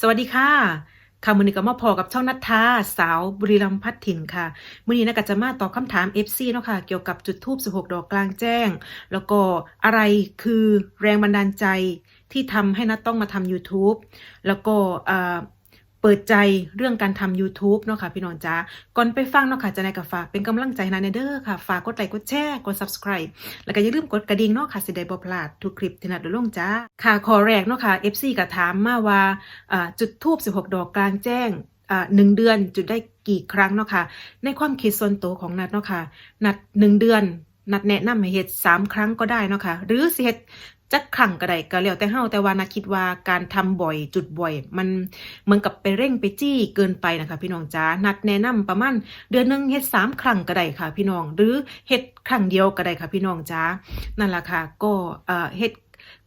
สวัสดีค่ะค่ะมือนี้ก็มาพอกับช่องนัทธาสาวบุรีรัมย์พัฒถิ่นค่ะมือนี้นะก็จะมาตอบคำถาม FC เนาะค่ะ เกี่ยวกับจุดทูบ16 ดอกกลางแจ้ง แล้วก็อะไรคือแรงบันดาลใจที่ทำให้นัทต้องมาทำ YouTube แล้วก็ เปิดใจเรื่องการทำ YouTube เนาะค่ะพี่น้องจ้าก่อนไปฟังเนาะค่ะจะในกับฝากเป็นกำลังใจให้นาเด้อค่ะ ฝากกดไลค์กดแชร์กด subscribe แล้วก็อย่าลืมกดกระดิ่งเนาะค่ะสิได้บ่พลาดทุกคลิปที่นัดลงจ้าค่ะขอแรกเนาะค่ะ FC ก็ถามมาว่าจุดทูบ16 ดอกกลางแจ้งหนึ่งเดือนจุดได้กี่ครั้งเนาะค่ะในความคิดส่วนตัวของนัดเนาะค่ะนัดหนึ่งเดือนนัดแนะนำให้เฮ็ดสามครั้งก็ได้เนาะค่ะหรือสิเฮ็ด จักครั้งก็ได้ก็แล้วแต่เฮาแต่ว่านัดคิดว่าการทำบ่อยจุดบ่อย มันเหมือนกับไปเร่งไปจี้เกินไปนะคะ พี่น้องจ้านัดแนะนำประมาณเดือนหนึงเฮ็ดสามครั้งก็ได้ค่ะ พี่น้องหรือเฮ็ดครั้งเดียวก็ได้ค่ะ พี่น้องจ้านั่นล่ะค่ะ ก็เอ่อเฮ็ด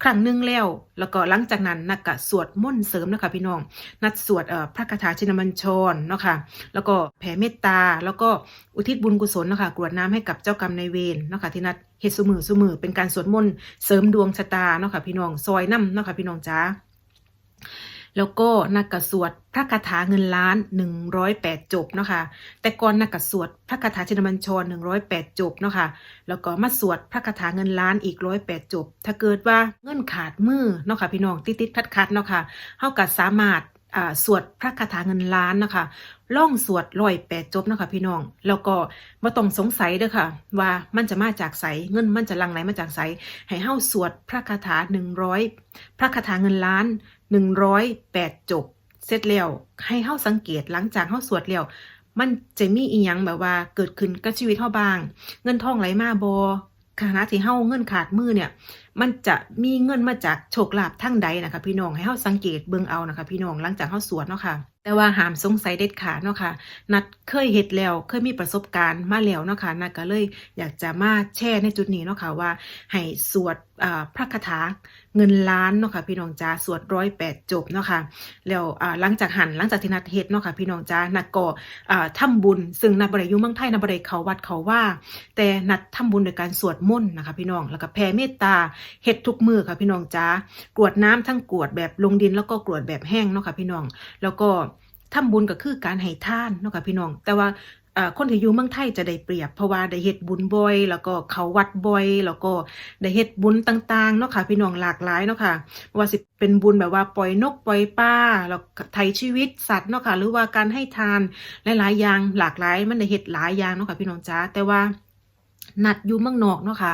ครั้งหนึ่งแล้ว แล้วก็หลังจากนั้นนักกะสวดมนต์เสริมนะคะพี่น้อง นัดสวดพระคาถาชินมัญชรเนาะค่ะแล้วก็แผ่เมตตา แล้วก็อุทิศบุญกุศลเนาะค่ะกรวดน้ำให้กับเจ้ากรรมนายเวรเนาะค่ะที่นัดเฮ็ดสมือสมือเป็นการสวดมนต์เสริมดวงชะตาเนาะค่ะพี่น้องซอยน้ำเนาะค่ะพี่น้องจ้า แล้วก็นักกสวดพระคาถาเงินล้าน 108 จบเนาะค่ะแต่ก่อนนักกสวดพระคาถาชินมัญชร 108 จบเนาะค่ะแล้วก็มาสวดพระคาถาเงินล้านอีก 108 จบ ถ้าเกิดว่าเงินขาดมือเนาะค่ะพี่น้องติดติดคัดคัดๆเนาะค่ะเฮาก็สามารถอ่าสวดพระคาถาเงินล้านนะคะล่องสวดร้อยแปดจบเนาะค่ะพี่น้อง แล้วก็บ่ต้องสงสัยเด้อค่ะ ว่ามันจะมาจากไสเงินมันจะลังไหลมาจากไสให้เฮาสวดพระคาถา100พระคาถาเงินล้าน 108 จบ เสร็จแล้ว ให้เฮาสังเกตหลังจากเฮาสวดแล้ว มันจะมีอีหยังแบบว่าเกิดขึ้นกับชีวิตเฮาบ้าง เงินทองไหลมาบ่ขณะที่เฮาเงินขาดมือเนี่ย มันจะมีเงินมาจากโชคลาภทั้งใดนะคะ พี่น้องให้เฮาสังเกตเบิ่งเอานะคะ พี่น้องหลังจากเฮาสวดเนาะค่ะ แต่ว่าห้ามสงสัยเด็ดขาดเนาะค่ะ นัดเคยเฮ็ดแล้วเคยมีประสบการณ์มาแล้วเนาะค่ะนัดก็เลยอยากจะมาแชร์ในจุดนี้เนาะค่ะว่าให้สวดพระคาถา เงินล้านเนาะค่ะพี่น้องจ้าสวดร้อยแปดจบเนาะค่ะแล้วหลังจากหันหลังจากที่นัดเฮ็ดเนาะค่ะพี่น้องจ้านัดก็อ่าทำบุญ ซึ่งนัดบ่ได้อยู่เมืองไทยนัดบ่ได้เขาวัดเขาว่า แต่นัดทำบุญโดยการสวดมนต์นะคะพี่น้องแล้วก็แผ่เมตตาเฮ็ดทุกมือค่ะพี่น้องจ้ากรวดน้ำทั้งกรวดแบบลงดินแล้วก็กรวดแบบแห้งเนาะค่ะพี่น้องแล้วก็ทำบุญก็คือการให้ทานเนาะค่ะพี่น้อง แต่ว่า คนที่อยู่เมืองไทยจะได้เปรียบ เพราะว่าได้เฮ็ดบุญบ่อย แล้วก็เขาวัดบ่อย แล้วก็ได้เฮ็ดบุญต่างๆเนาะค่ะพี่น้องหลากหลายเนาะค่ะบ่ว่าสิเป็นบุญแบบว่าปล่อยนกปล่อยปลาแล้วไถชีวิตสัตว์เนาะค่ะหรือว่าการให้ทานหลายๆอย่างหลากหลาย มันได้เฮ็ดหลายอย่างเนาะค่ะพี่น้องจ้าแต่ว่านัดอยู่เมืองนอกเนาะค่ะ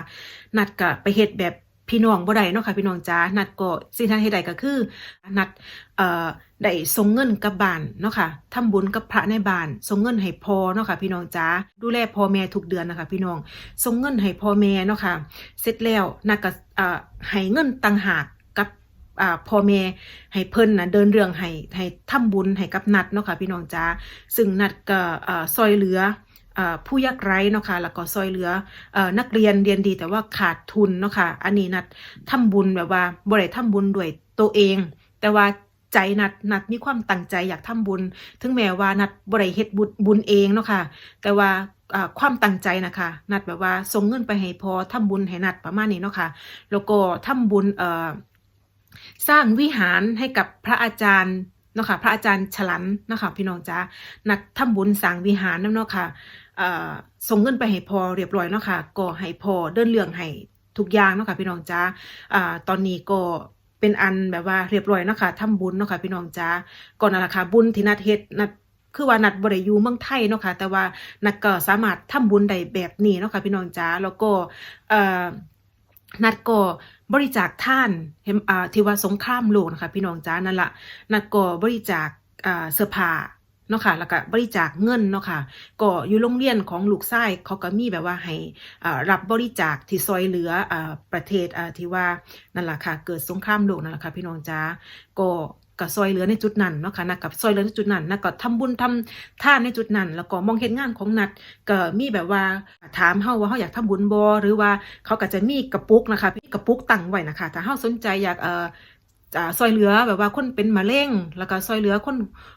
นัดก็ไปเฮ็ดแบบ พี่น้องบ่ได้เนาะค่ะพี่น้องจ้านัดก็สิ่งที่นัดเฮ็ดได้ก็คือนัดเอ่อได้ส่งเงินกับบ้านเนาะค่ะทำบุญกับพระในบ้านส่งเงินให้พ่อเนาะค่ะพี่น้องจ้าดูแลพ่อแม่ทุกเดือนนะคะพี่น้องส่งเงินให้พ่อแม่เนาะค่ะเสร็จแล้วนัดก็เอ่อให้เงินต่างหากกับอ่าพ่อแม่ให้เพิ่นน่ะเดินเรื่องให้ให้ทำบุญให้กับนัดเนาะค่ะพี่น้องจ้าซึ่งนัดก็เอ่อซอยเหลือ ผู้ยากไร้เนาะค่ะแล้วก็ซอยเหลืออนักเรียนเรียนดีแต่ว่าขาดทุนเนาะค่ะอันนี้นัดทำบุญแบบว่าบ่ได้ทำบุญด้วยตัวเอง แต่ว่าใจนัดนัดมีความตั้งใจอยากทำบุญ ถึงแม้ว่านัดบ่ได้เฮ็ดบุญบุญเองเนาะค่ะแต่ว่าความตั้งใจนะคะ นัดแบบว่าส่งเงินไปให้พอทำบุญให้นัดประมาณนี้เนาะค่ะแล้วก็ทำบุญสร้างวิหารให้กับพระอาจารย์เนาะค่ะพระอาจารย์ฉลันเนาะค่ะพี่น้องจ้านัดทำบุญสร้างวิหารนำเนาะค่ะเอ่อ ส่งเงินไปให้พอเรียบร้อยเนาะค่ะก็ให้พอเดินเรื่องให้ทุกอย่างเนาะค่ะพี่น้องจ้าตอนนี้ก็เป็นอันแบบว่าเรียบร้อยเนาะค่ะทำบุญเนาะค่ะพี่น้องจ้าก่อนนั่นล่ะค่ะบุญที่นัดเฮ็ดนัดคือว่านัดบ่ได้อยู่เมืองไทยเนาะค่ะแต่ว่านัดก็สามารถทำบุญได้แบบนี้เนาะค่ะพี่น้องจ้าแล้วก็นัดก็บริจาคท่านเห็นที่ว่าสงครามโลกนะคะพี่น้องจ้านั่นละนัดก็บริจาคเสื้อผ้า เนาะค่ะแล้วก็บริจาคเงินเนาะค่ะก็อยู่โรงเรียนของลูกชายเขาก็มีแบบว่าให้อ่ารับบริจาคที่ซอยเหลืออ่าประเทศอ่าที่ว่านั่นแหละค่ะเกิดสงครามโลกนั่นแหละค่ะพี่น้องจ้าก็ก็ซอยเหลือในจุดนั้นเนาะค่ะนักกับซอยเหลือในจุดนั้นนักก็ทำบุญทำท่านในจุดนั้น แล้วก็มองเห็นงานของนัดก็มีแบบว่าถามเฮาว่าเฮาอยากทำบุญบ่หรือว่าเขาก็จะมีกระปุกนะคะมีกระปุกตั้งไว้นะคะ ถ้าเฮาสนใจอยากเอ่ออ่า ซอยเหลือแบบว่าคนเป็นมะเร็งแล้วก็ซอยเหลือคน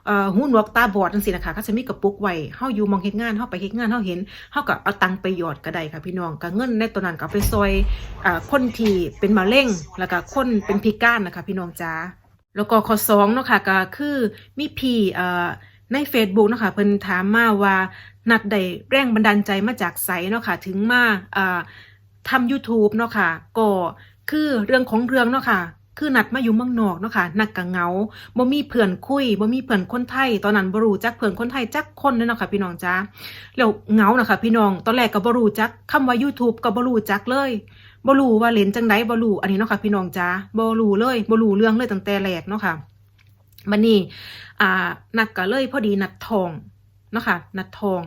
อหูหนวกตาบอดจังซี่นะคะก็จะมีกระปุกไว้เฮาอยู่มองเฮ็ดงานเฮาไปเฮ็ดงานเฮาเห็นเฮาก็เอาตังไปหยอดก็ได้ค่ะพี่น้องก็เงินในตัวนั้นก็ไปซอยอคนที่เป็นมะเร็งแล้วก็คนเป็นพิการนะคะพี่น้องจ้าแล้วก็ข้อสองเนาะค่ะก็คือมีพี่ใน Facebook เนาะค่ะเพิ่นถามมาว่านัดได้แรงบันดาลใจมาจากไสเนาะค่ะถึงมาทำ YouTube เนาะค่ะก็คือเรื่องของเรื่องเนาะค่ะ คือนัดมาอยู่เมืองนอกเนาะค่ะนักกะเงาบ่มีเพื่อนคุยบ่มีเพื่อนคนไทย ตอนนั้นบ่รู้จักเพื่อนคนไทยจักคนเลยเนาะค่ะพี่น้องจ้าแล้วเงาเนาะคะพี่น้องตอนแรกก็บ่รู้จักคำว่า YouTube ก็บ่รู้จักเลยบ่รู้ว่าเล่นจังไดบ่รู้อันนี้เนาะค่ะพี่น้องจ้าบ่รู้เลยบ่รู้เรื่องเลยตั้งแต่แรกเนาะค่ะบัดนี้อ่านักก็เลยพอดีนัดทองเนาะค่ะนัดทอง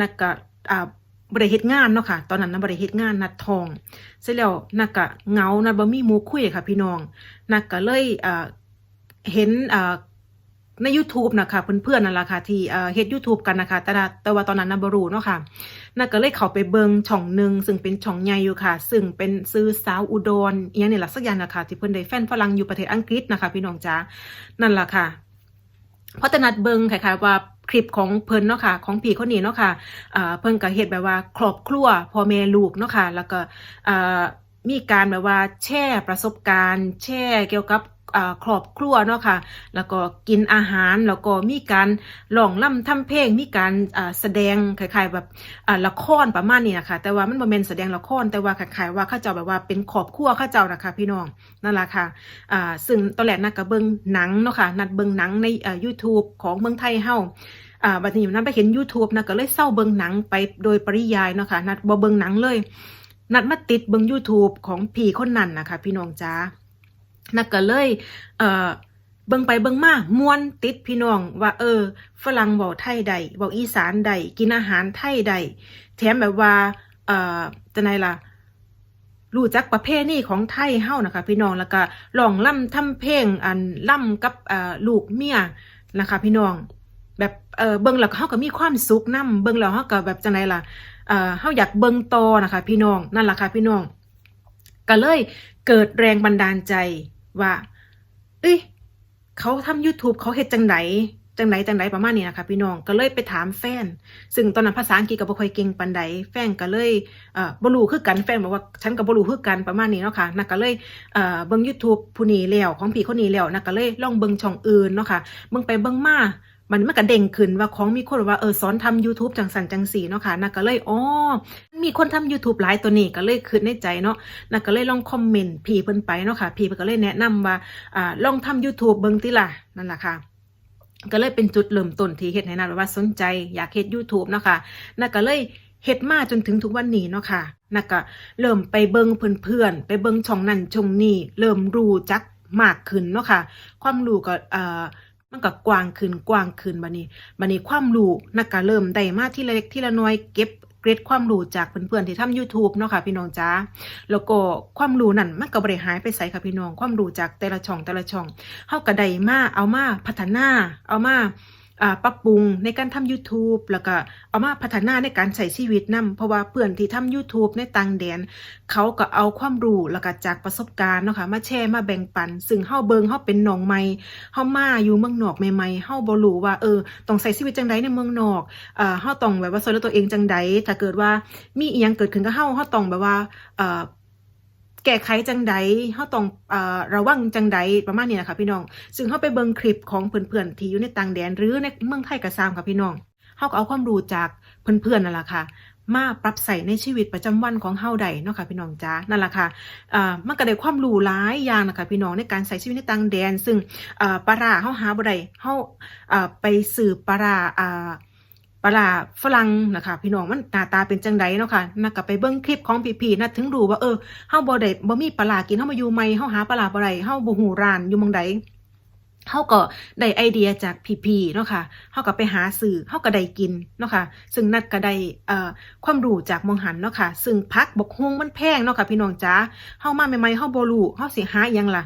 นักก็อ่า บ่ได้เฮ็ดงานเนาะค่ะ ตอนนั้นนะบ่ได้เฮ็ดงานนัดทอง เสร็จแล้วนักก็เงานัดบ่มีหมู่คุยค่ะ พี่น้อง นักก็เลยเห็นใน YouTube นะคะเพื่อนๆนั่นแหละค่ะที่เฮ็ด YouTube กันนะคะ แต่ละแต่ว่าตอนนั้นนะบรูเนาะค่ะนักก็เลยเข้าไปเบิงช่องหนึ่งซึ่งเป็นช่องใหญ่อยู่ค่ะ ซึ่งเป็นซื้อสาวอุดรอีหยังนี่ล่ะสักอย่างนะคะที่เพิ่อนได้แฟนฝรั่งอยู่ประเทศอังกฤษนะคะ พี่น้องจ๋านั่นแหละค่ะเพราะแต่นัดเบิงคล้ายๆว่า คลิปของเพิ่นเนาะค่ะของพี่คนนี้เนาะค่ะอ่าเพิ่นก็เฮ็ดแบบว่าครอบครัวพ่อแม่ลูกเนาะค่ะแล้วก็มีการแบบว่าแชร์ประสบการณ์ แชร์เกี่ยวกับ ครอบครัวเนาะค่ะ แล้วก็กินอาหาร แล้วก็มีการร้องล่ำทำเพลง มีการแสดงคล้ายๆแบบละครประมาณนี้นะคะแต่ว่ามันบ่แม่นแสดงละคร แต่ว่าคล้ายๆว่าเขาเจ้าแบบว่าเป็นครอบครัวเขาเจ้านะคะพี่น้อง นั่นแหละค่ะอ่าซึ่งตอนแรกนัดก็เบิ่งหนังเนาะค่ะ นัดเบิ่งหนังในอ่า YouTube ของเมืองไทยเฮาอ่าบัดนี้นัดไปเห็น YouTube นะก็เลยเศร้าเบิงหนังไปโดยปริยายเนาะค่ะนัดบ่เบิงหนังเลย นัดมาติดเบิง YouTube ของพี่คนนั้นนะคะพี่น้องจ้า นัดก็เลยเอ่อเบิ่งไปเบิ่งมาม่วนติดพี่น้องว่าเออ ฝรั่งเว้าไทยได้เว้าอีสานได้กินอาหารไทยได้แถมแบบว่าเอ่อจังไดล่ะรู้จักประเพณีของไทยเฮานะคะ พี่น้องแล้วก็ร้องล่ำทำเพลงอันล่ำกับเอ่อลูกเมียนะคะ พี่น้อง แบบเออเบิ่งแล้วเฮาก็มีความสุขนํเบิ่งแล้วเฮาก็แบบจังไดล่ะเอ่อเฮาอยากเบิ่งต่อนะคะ พี่น้องนั่นล่ะค่ะพี่น้อง ก็เลยเกิดแรงบันดาลใจ ว่า เอ้ยเขาทำ YouTube เขาเฮ็ดจังไดจังไดจังไดประมาณนี้นะคะพี่น้องก็เลยไปถามแฟน ซึ่งตอนนั้นภาษาอังกฤษก็บ่ค่อยเก่งปานใดแฟนก็เลยเอ่อบ่รู้คือกันแฟนบอกว่าฉันก็บ่รู้คือกันประมาณนี้เนาะค่ะนักก็เลยเอ่อเบิ่ง YouTube ผู้นี้แล้วของพี่คนนี้แล้วนักก็เลยลองเบิ่งช่องอื่นเนาะค่ะเบิ่งไปเบิ่งมา มันมันก็เด้งขึ้นว่าของมีคนว่าเออสอนทำ YouTube จังสันจังสีเนาะค่ะนักก็เลยอ๋อมีคนทำ YouTube หลายตัวนี้ก็เลยคิดในใจเนาะนักก็เลยลองคอมเมนต์พี่เพิ่นไปเนาะค่ะพี่เพิ่นก็เลยแนะนำว่าอ่าลองทำ YouTube เบิ่งติล่ะนั่นล่ะค่ะก็เลยเป็นจุดเริ่มต้นที่เฮ็ดให้นัดว่าสนใจอยากเฮ็ด YouTube เนาะค่ะนักก็เลยเฮ็ดมาจนถึงทุกวันนี้เนาะค่ะนักก็เริ่มไปเบิ่งเพื่อนๆไปเบิ่งช่องนั้นช่องนี้เริ่มรู้จักมากขึ้นเนาะค่ะ ความรู้ก็เอ่อ มันก็กว้างขึ้นกว้างขึ้นบัดนี้บัดนี้ความรู้นักก็เริ่มได้มาที่ละเล็กที่ละน้อยเก็บเกร็ดความรู้จากเพื่อนๆที่ทำ YouTube เนาะค่ะพี่น้องจ้าแล้วก็ความรู้นั่นมันก็บ่ได้หายไปไสค่ะพี่น้อง ความรู้จากแต่ละช่องแต่ละช่องเฮาก็ได้มาเอามาพัฒนาเอามา ปรับปรุงในการทำ YouTube แล้วก็เอามาพัฒนาในการใช้ชีวิตนํเพราะว่าเพื่อนที่ทำ YouTube ในต่างแดน เขาก็เอาความรู้แล้วก็จากประสบการณ์เนาะค่ะมาแชร์มาแบ่งปัน ซึ่งเฮาเบิงเฮาเป็นน้องใหม่เฮามาอยู่เมืองนอกใหม่ๆเฮาบ่รู้ว่าเออต้องใช้ชีวิตจังไดในเมืองนอกเอ่อเฮาต้องแบบว่าช่วยตัวเองจังไดถ้าเกิดว่ามีอีหยังเกิดขึ้นกับเฮาเฮาต้องแบบว่าเอ่อ แก้ไขจังใดเฮาต้องเอ่อระวังจังใดประมาณนี้นะคะพี่น้อง ซึ่งเฮาไปเบิ่งคลิปของเพื่อนๆที่อยู่ในต่างแดนหรือในเมืองไทยก็ตามค่ะพี่น้องเฮาก็เอาความรู้จากเพื่อนๆนั่นแหละค่ะมาปรับใส่ในชีวิตประจำวันของเฮาได้เนาะค่ะพี่น้องจ้านั่นแหละค่ะอ่ามันก็ได้ความรู้หลายอย่างนะคะพี่น้องในการใช้ชีวิตในต่างแดน ซึ่งอ่าปลาเฮาหาบ่ได้เฮาอ่าไปสืบปลาอ่า ปลาฝรั่งนะคะ พี่น้องมันหน้าตาเป็นจังไดเนาะค่ะนักก็ไปเบิ่งคลิปของพี่ๆนัดถึงรู้ว่าเออเฮาบ่ได้บ่มีปลาร้ากินเฮามาอยู่ใหม่เฮาหาปลาร้าบ่ได้เฮาบ่ฮู้ร้านอยู่หม่องใดเฮาก็ได้ไอเดียจากพี่ๆเนาะค่ะเฮาก็ไปหาซื้อเฮาก็ได้กินเนาะค่ะ ซึ่งนัดก็ได้เอ่อความรู้จากมองหันเนาะค่ะ ซึ่งผักบกฮวงมันแพงเนาะค่ะพี่น้องจ๋าเฮามาใหม่ๆเฮาบ่รู้เฮาสิหาอิหยังล่ะ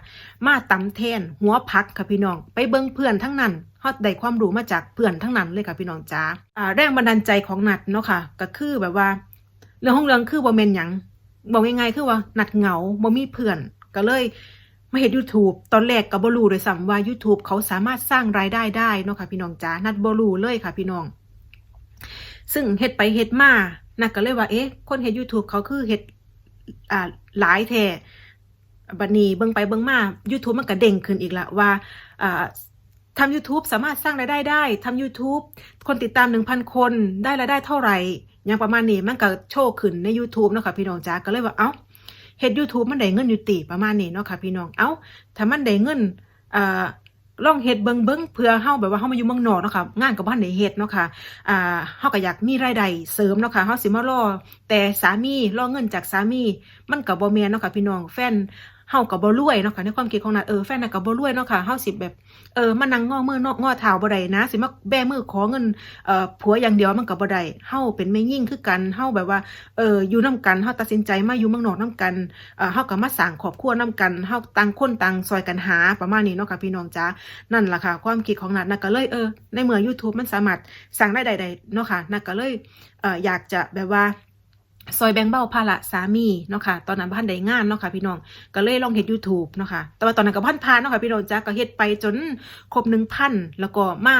มาตำแทนหัวผักค่ะพี่น้อง ไปเบิ่งเพื่อนทั้งนั้น เฮาได้ความรู้มาจากเพื่อนทั้งนั้นเลยค่ะพี่น้องจ้าอ่าแรงบันดาลใจของนัดเนาะค่ะ ก็คือแบบว่า เรื่องของเรื่องคือบ่แม่นหยังบอกง่ายๆคือว่านัดเหงาบ่มีเพื่อนก็เลยมาเฮ็ด YouTube ตอนแรกก็บ่รู้ด้วยซ้ำว่า YouTube เขาสามารถสร้างรายได้ได้เนาะค่ะพี่น้องจ้านัดบ่รู้เลยค่ะพี่น้อง ซึ่งเฮ็ดไปเฮ็ดมานัดก็เลยว่าเอ๊ะคนเฮ็ด YouTube เขาคือเฮ็ดอ่าหลายแท้บัดนี้เบิ่งไปเบิ่งมา YouTube มันก็เด้งขึ้นอีกละว่าอ่า ทำ YouTube สามารถสร้างรายได้ได้ทำ YouTube คนติดตาม 1,000 คนได้รายได้เท่าไหร่อย่างประมาณนี้มันก็โชว์ขึ้นใน YouTube เนาะค่ะพี่น้องจ้าก็เลยว่าเอ้าเฮ็ด YouTube มันได้เงินอยู่ติประมาณนี้เนาะค่ะพี่น้องเอ้าถ้ามันได้เงินอ่าลองเฮ็ดเบิ่งเบิ่งเพื่อเฮาแบบว่าเฮามาอยู่เมืองนอกเนาะค่ะงานก็บ่ทันได้เฮ็ดเนาะค่ะอ่าเฮาก็อยากมีรายได้เสริมเนาะค่ะเฮาสิมารอแต่สามีรอเงินจากสามี มันก็บ่แม่นเนาะค่ะพี่น้องแฟน เฮาก็บ่รวยเนาะค่ะในความคิดของนัดเออแฟนน่ะก็บ่รวยเนาะค่ะเฮาสิแบบเออมานั่งงอมือนอกงอเท้าบ่ได้นะสิมาแบมือขอเงินเอ่อผัวอย่างเดียวมันก็บ่ได้เฮาเป็นแม่ยิ่งคือกันเฮาแบบว่าเอออยู่นํกันเฮาตัดสินใจมาอยู่เมืองนอกนํกันเอ่อเฮาก็มาสร้างครอบครัวนํกันเฮาต่างคนต่างซอยกันหาประมาณนี้เนาะค่ะพี่น้องจ้านั่นล่ะค่ะ ความคิดของนัดนัดก็เลยเออในเมื่อ YouTube มันสามารถสร้างได้ได้เนาะค่ะนัดก็เลยเอ่ออยากจะแบบว่า ซอยแบงเบาภาระสามีเนาะค่ะตอนนั้นบ้านได้งานเนาะค่ะพี่น้องก็เลยลองเฮ็ดยูทูบเนาะค่ะแต่ว่าตอนนั้นก็พันพานเนาะค่ะพี่น้องจ้าก็เฮ็ดไปจนครบหนึ่งพันแล้วก็มา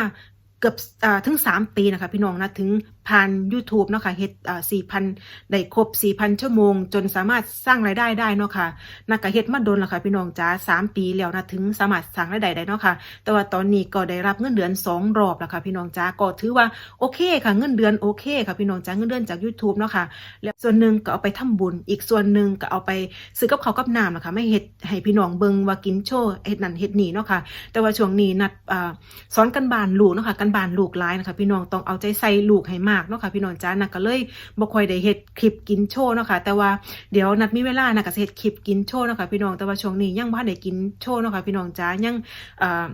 เกือบอ่าถึงสามปีนะคะพี่น้องนะถึงผ่าน YouTube เนาะค่ะเฮ็ดอ่า4,000 ได้ครบ 4,000 ชั่วโมง จนสามารถสร้างรายได้ได้เนาะค่ะนักก็เฮ็ดมาโดนแล้วค่ะพี่น้องจ้า3 ปีแล้วนะถึงสามารถสร้างรายได้ได้เนาะค่ะ แต่ว่าตอนนี้ก็ได้รับเงินเดือน 2 รอบแล้วค่ะพี่น้องจ้าก็ถือว่าโอเคค่ะเงินเดือนโอเคค่ะพี่น้องจ้าเงินเดือนจาก YouTube เนาะค่ะแล้วส่วนหนึ่งก็เอาไปทำบุญ อีกส่วนหนึ่งก็เอาไปซื้อกับเขาวกับน้ำนะคะไม่เฮ็ดให้พี่น้องเบิงว่ากินโชว์เฮ็ดนั่นเฮ็ดนี่เนาะค่ะแต่ว่าช่วงนี้นัดอ่าสอนกันบานลูกเนาะค่ะกันบานลูกหลายนะคะพี่น้องต้องเอาใจใส่ลูกให้มากเนาะค่ะพี่น้องจ้านัดก็เลยบ่ค่อยได้เฮ็ดคลิปกินโชว์เนาะค่ะแต่ว่าเดี๋ยวนัดมีเวลานัดก็สิเฮ็ดคลิปกินโชว์เนาะค่ะพี่น้องแต่ว่าช่วงนี้ยังบ่ทันได้กินโชว์เนาะค่ะพี่น้องจ้ายังอ่า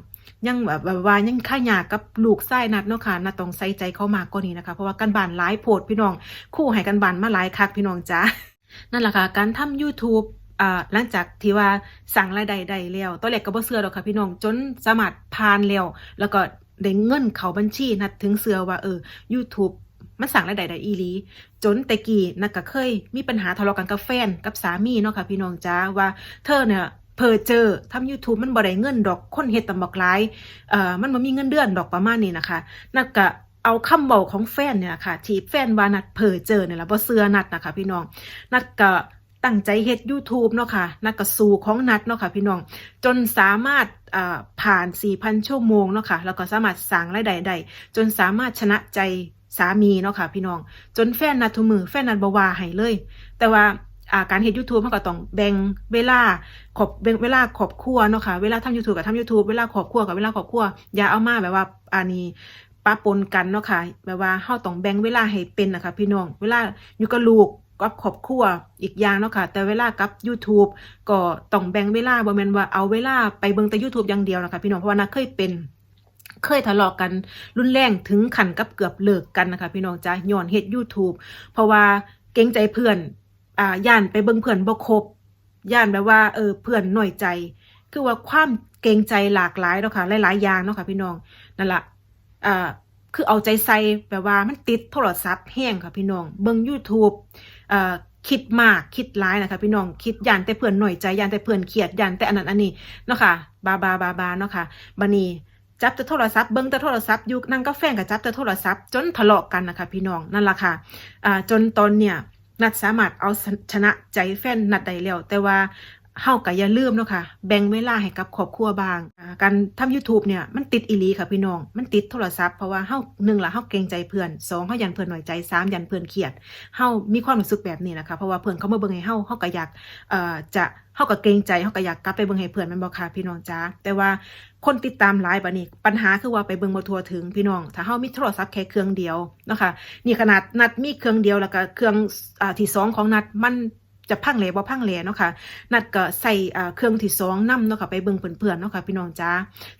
ยังแบบว่ายังค่ายากกับลูกไส้นัดเนาะค่ะนัดต้องใส่ใจเขามากกว่านี้นะคะ เพราะว่ากันบานหลายโพดพี่น้องคู่ให้กันบานมาหลายคักพี่น้องจ้านั่นแหละค่ะการทำ YouTube อ่าหลังจากที่ว่าสั่งรายได้ได้แล้วตอนแรกก็บ่เชื่อดอกค่ะพี่น้องจนสามารถผ่านแล้วแล้วก็ได้เงินเข้าบัญชีนัดถึงเชื่อว่าเออ YouTube มันสั่งรายได้ได้อีหลี จนแต่กี้นักก็เคย มีปัญหาทะเลาะกันกับแฟนกับสามีเนาะค่ะพี่น้องจ้าว่าเธอเนี่ยเพอเจอทำ YouTube มันบ่ได้เงินดอกคนเฮ็ดตำบักหลายเอ่อมันบ่มีเงินเดือนดอกประมาณนี้นะคะนัดก็เอาคำเบาของแฟนเนี่ยค่ะที่แฟนว่านัดเพอเจอเนี่ยละบ่เชื่อนัดนะคะพี่น้อง นัดก็ตั้งใจเฮ็ด YouTube เนาะค่ะ นัดก็สู่ของนัดเนาะค่ะพี่น้อง จนสามารถอ่าผ่าน 4,000 ชั่วโมงเนาะค่ะแล้วก็สามารถสร้างรายได้ได้จนสามารถชนะใจ สามีเนาะค่ะพี่น้อง จนแฟนนัดทุมือแฟนนัดบวาให้เลย แต่ว่าาการเฮ็ด YouTube มันก็ต้องแบ่งเวลาขอบแบงเวลาครอบครัวเนาะค่ะเวลาทำ YouTube กับทำ YouTube เวลาครอบครัวกับเวลาครอบครัวอย่าเอามาแบบว่าอันนี้ปะปนกันเนาะค่ะแบบว่าเฮาต้องแบ่งเวลาให้เป็นนะคะพี่น้อง เวลาอยู่กับลูกกับครอบครัวอีกอย่างเนาะค่ะ แต่เวลากับ YouTube ก็ต้องแบ่งเวลาบ่แม่นว่าเอาเวลาไปเบิ่งแต่ YouTube อย่างเดียวนะคะพี่น้องเพราะว่านักเคยเป็น เคยทะเลาะกันรุนแรงถึงขันกับเกือบเลิกกันนะคะ พี่น้องจ้าย้อนเฮ็ด YouTube เพราะว่าเกรงใจเพื่อนอ่าย่านไปเบิ่งเพื่อนบ่ครบย่านแบบว่าเออเพื่อนหน้อยใจ คือว่าความเกรงใจหลากหลายเนาะค่ะหลายๆอย่างเนาะค่ะพี่น้องนั่นละอ่าคือเอาใจใส่แบบว่ามันติดโทรศัพท์แห้งค่ะพี่น้อง เบิ่ง YouTube อ่าคิดมากคิดร้ายนะคะพี่น้องคิดย่านแต่เพื่อนหน่อยใจย่านแต่เพื่อนเครียดย่านแต่อันนั้นอันนี้เนาะค่ะบาบาบาบาเนาะค่ะบันี้ จับแต่โทรศัพท์เบิ่งแต่โทรศัพท์อยู่นั่งกับแฟนกับจับแต่โทรศัพท์จนทะเลาะกันนะคะพี่น้องนั่นแหละค่ะอ่าจนตอนเนี่ยนัดสามารถเอาชนะใจแฟนนัดได้แล้วแต่ว่าเฮาก็อย่าลืมเนาะค่ะ แบ่งเวลาให้กับครอบครัวบาง การทำ YouTube เนี่ยมันติดอีลีค่ะพี่น้อง มันติดโทรศัพท์เพราะว่าเฮาหนึ่งละเฮาเกรงใจเพื่อนสองเฮายันเพื่อนหน่อยใจสามยันเพื่อนเครียดเฮามีความรู้สึกแบบนี้นะคะเพราะว่าเพื่อนเขามาเบิ่งให้เฮาเฮาก็อยากเอ่อจะเฮาก็เกรงใจเฮาก็อยากกลับไปเบิ่งให้เพื่อนแม่นบ่ค่ะพี่น้องจ้าแต่ว่า คนติดตามหลายบัดนี้ ปัญหาคือว่าไปเบิ่งบ่ทั่วถึงพี่น้อง ถ้าเฮามีโทรศัพท์แค่เครื่องเดียวนะคะนี่ขนาดนัดมีเครื่องเดียวแล้วก็เครื่องอ่าที่สองของนัดมันจะพังแหล่บ่พังแหล่เนาะค่ะ นัดก็ใส่อ่าเครื่องที่สองนํเนาะค่ะไปเบิ่งเพื่อนๆเนาะค่ะพี่น้องจ้า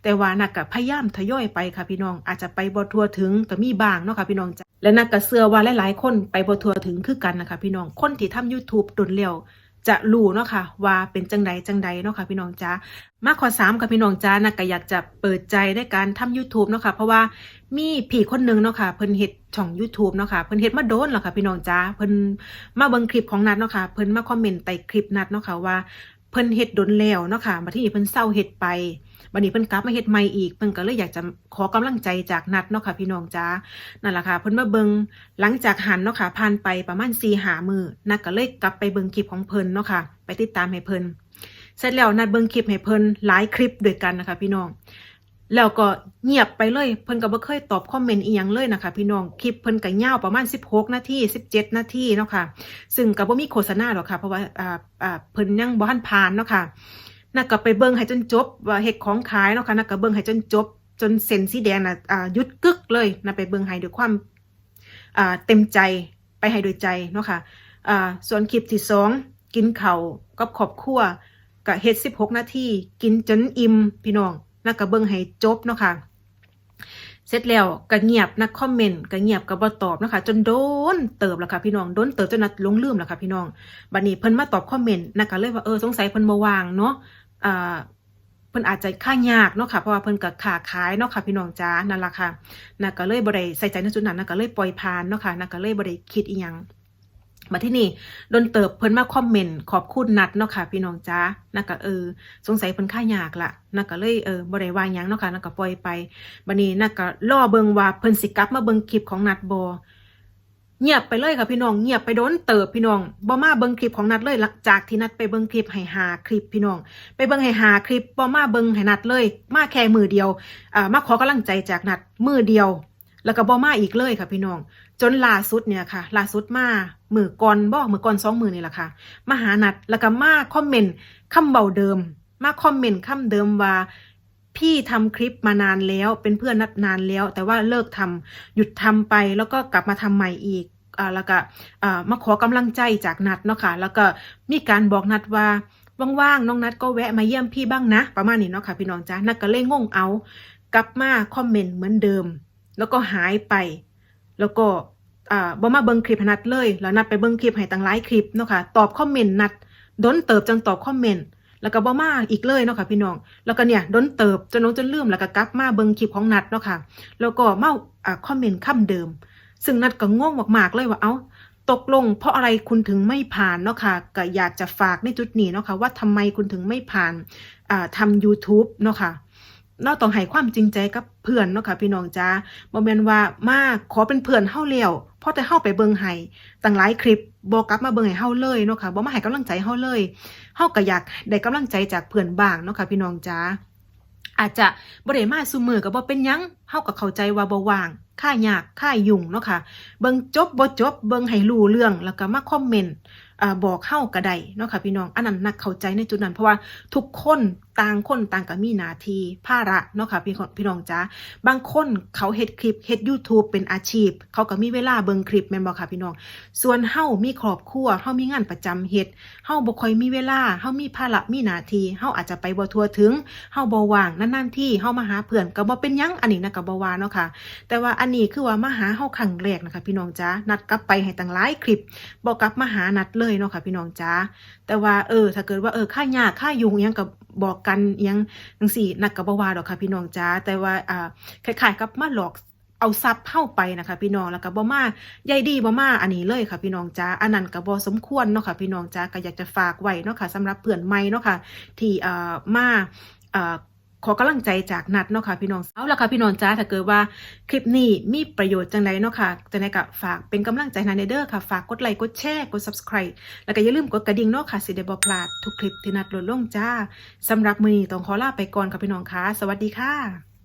แต่ว่านัดก็พยายามทยอยไปค่ะพี่น้อง อาจจะไปบ่ทั่วถึงก็มีบ้างเนาะค่ะพี่น้องจ้า และนัดก็เชื่อว่าหลายๆคนไปบ่ทั่วถึงคือกันนะคะพี่น้อง คนที่ทำ YouTube ดนแล้ว จะรู้เนาะค่ะว่าเป็นจังใดจังใดเนาะค่ะพี่น้องจ้ามาข้อสามค่ะพี่น้องจ้านะก็อยากจะเปิดใจในการทำ YouTube เนาะค่ะเพราะว่ามีผีคนหนึงเนาะค่ะเพิ่นเฮ็ดช่อง YouTube เนาะค่ะเพิ่นเฮ็ดมาโดนแล้วค่ะพี่น้องจ้าเพิ่นมาเบิ่งคลิปของนัดเนาะค่ะเพิ่นมาคอมเมนต์ใต้คลิปนัดเนาะค่ะว่า พิ่นเฮ็ดดนแล้วเนาะค่ะบัดนี้เพิ่นเศร้าเฮ็ดไปบัดนี้เพิ่นกลับมาเฮ็ดใหม่อีกเพิ่นก็เลยอยากจะขอกำลังใจจากนัดเนาะค่ะพี่น้องจ้านั่นแหละค่ะเพิ่นมาเบิงหลังจากหันเนาะค่ะผ่านไปประมาณ4-5มื้อนัดก็เลยกลับไปเบิงคลิปของเพิ่นเนาะค่ะไปติดตามให้เพิ่นเสร็จแล้วนัดเบิงคลิปให้เพิ่นหลายคลิปด้วยกันนะคะพี่น้อง แล้วก็เงียบไปเลย เพิ่นก็บ่เคยตอบคอมเมนต์อีหยังเลยนะคะ พี่น้องคลิปเพิ่นก็ยาวประมาณ 16 นาที 17 นาทีเนาะค่ะ ซึ่งก็บ่มีโฆษณาหรอกค่ะ เพราะว่าอ่าอ่าเพิ่นยังบ่ทันผ่านเนาะค่ะน่ะก็ไปเบิ่งให้จนจบว่าเฮ็ดของขายเนาะค่ะน่ะก็เบิ่งให้จนจบ จนเส้นสีแดงน่ะอ่าหยุดกึกเลยน่ะไปเบิ่งให้ด้วยความอ่าเต็มใจไปให้ด้วยใจเนาะค่ะอ่าส่วนคลิปที่สองกินเข้ากับครอบครัวก็เฮ็ด16 นาทีกินจนอิ่มพี่น้อง น่ะก็เบิ่งให้จบเนาะค่ะ เสร็จแล้วก็เงียบนักคอมเมนต์ก็เงียบก็บ่ตอบนะคะจนโดนเติบแล้วค่ะพี่น้องโดนเติบจนนัดลงลืมแล้วค่ะพี่น้องบัดนี้เพิ่นมาตอบคอมเมนต์นักก็เลยว่าเออสงสัยเพิ่นบ่ว่างเนาะอ่าเพิ่นอาจจะค่ายากเนาะค่ะเพราะว่าเพิ่นก็ค้าขายเนาะค่ะพี่น้องจ้านั่นล่ะค่ะนักก็เลยบ่ได้ใส่ใจในจุดนั้นนักก็เลยปล่อยผ่านเนาะค่ะนักก็เลยบ่ได้คิดอีหยัง มาที่นี่โดนเติบเพิ่นมาคอมเมนต์ขอบคุณนัดเนาะค่ะพี่น้องจ้านักก็เออ สงสัยเพิ่นค่ายากละนักก็เลยเออบ่ได้ว่าหยังเนาะค่ะนักก็ปล่อยไปบัดนี้นักก็รอเบิ่งว่าเพิ่นสิกลับมาเบิ่งคลิปของนัดบ่เงียบไปเลยค่ะพี่น้องเงียบไปโดนเติบพี่น้องบ่มาเบิงคลิปของนัดเลยหลังจากที่นัดไปเบิงคลิปให้หาคลิปพี่น้อง ไปเบิงให้หาคลิปบ่มาเบิงให้นัดเลย มาแค่มือเดียวอ่ามาขอกำลังใจจากนัดมือเดียว แล้วก็บ่มาอีกเลยค่ะพี่น้อง จนล่าสุดเนี่ยค่ะล่าสุดมามือก่อนบ่มือก่อนสองมือนี่แหละค่ะมาหานัดแล้วก็มาคอมเมนต์คำเบาเดิม มาคอมเมนต์คำเดิมว่าพี่ทำคลิปมานานแล้วเป็นเพื่อนนัดนานแล้ว แต่ว่าเลิกทำหยุดทำไปแล้วก็กลับมาทำใหม่อีกอ่าแล้วก็อ่ามาขอกำลังใจจากนัดเนาะค่ะแล้วก็มีการบอกนัดว่าว่างๆน้องนัดก็แวะมาเยี่ยมพี่บ้างนะ ประมาณนี้เนาะค่ะพี่น้องจ้านัดก็เล่ยงงเอา กลับมาคอมเมนต์เหมือนเดิม แล้วก็หายไป แล้วก็อ่าบ่มาเบิ่งคลิปให้นัดเลย แล้วนัดไปเบิ่งคลิปให้ตั้งหลายคลิปเนาะค่ะ ตอบคอมเมนต์นัดดนเติบจังตอบคอมเมนต์ แล้วก็บ่มาอีกเลยเนาะค่ะพี่น้อง แล้วก็เนี่ยดนเติบจนน้องจนลืมแล้วก็กลับมาเบิ่งคลิปของนัดเนาะค่ะ แล้วก็มาอ่าคอมเมนต์คำเดิม ซึ่งนัดก็งงมากๆเลยว่าเอ้าตกลงเพราะอะไรคุณถึงไม่ผ่านเนาะค่ะก็อยากจะฝากในจุดนี้เนาะค่ะว่าทำไมคุณถึงไม่ผ่านอ่าทำ YouTube เนาะค่ะ เราต้องให้ความจริงใจกับเพื่อนเนาะค่ะพี่น้องจ้าบ่แม่นว่ามาขอเป็นเพื่อนเฮาแล้วเพราะแต่เฮาไปเบิ่งให้ตั้งหลายคลิปบ่กลับมาเบิ่งให้เฮาเลยเนาะค่ะบ่มาให้กำลังใจเฮาเลยเฮาก็อยากได้กำลังใจจากเพื่อนบ้างเนาะค่ะพี่น้องจ้าอาจจะบ่ได้มาซุมือก็บ่เป็นหยังเฮาก็เข้าใจว่าบ่ว่างค่ายากค่ายยุ่งเนาะค่ะเบิ่งจบบ่จบเบิ่งให้รู้เรื่องแล้วก็มาคอมเมนต์บอกเฮาก็ได้เนาะค่ะพี่น้องอันนั้นนักเข้าใจในจุดนั้น เพราะว่าทุกคนต่างคนต่างก็มีหน้าที่ภาระเนาะค่ะพี่นพี่น้องจ้าบางคนเขาเฮ็ดคลิปเฮ็ด YouTube เป็นอาชีพ เขาก็มีเวลาเบิ่งคลิปแม่นบ่ค่ะพี่น้อง ส่วนเฮามีครอบครัวเฮามีงานประจำเฮ็ดเฮาบ่ค่อยมีเวลาเฮามีภาระมีหน้าที่เฮาอาจจะไปบ่ทั่วถึงเฮาบ่ว่างนานๆที่เฮามาหาเพื่อนก็บ่เป็นหยังอันนี้นะก็บ่ว่าเนาะค่ะ แต่ว่าอันนี้คือว่ามาหาเฮาครั้งแรกนะคะพี่น้องจ้านัดกลับไปให้ตั้งหลายคลิปบ่กลับมาหานัดเลยเลยเนาะค่ะพี่น้องจ้าแต่ว่าเออ ถ้าเกิดว่าเออค่ายากค่ายุงยังก็บบอกกันยังจังซี่นัดก็บ่ว่าดอกค่ะพี่น้องจ้าแต่ว่าอ่าคล้ายๆกับมาหลอกเอาทรัพย์เข้าไปนะคะพี่น้องแล้วก็บ่มาใยดีบ่มาอันนี้เลยค่ะพี่น้องจ้าอันนั้นก็บ่สมควรเนาะค่ะพี่น้องจ้าก็อยากจะฝากไว้เนาะค่ะสำหรับเพื่อนใหม่เนาะค่ะที่เอ่อมาเอ่อ ขอกำลังใจจากนัดเนาะค่ะพี่น้องเอาละค่ะพี่น้องจ้าถ้าเกิดว่าคลิปนี้มีประโยชน์จังไรเนาะค่ะจังในก็ฝากเป็นกำลังใจในเด้อค่ะ ฝากกดไลค์กดแชร์กด subscribe แล้วก็อย่าลืมกดกระดิ่งเนาะค่ะสิเดบอพลาดทุกคลิปที่นัดลดลงจ้าสำหรับมือนี้ต้องขอลาไปก่อนค่ะพี่น้องค่ะสวัสดีค่ะ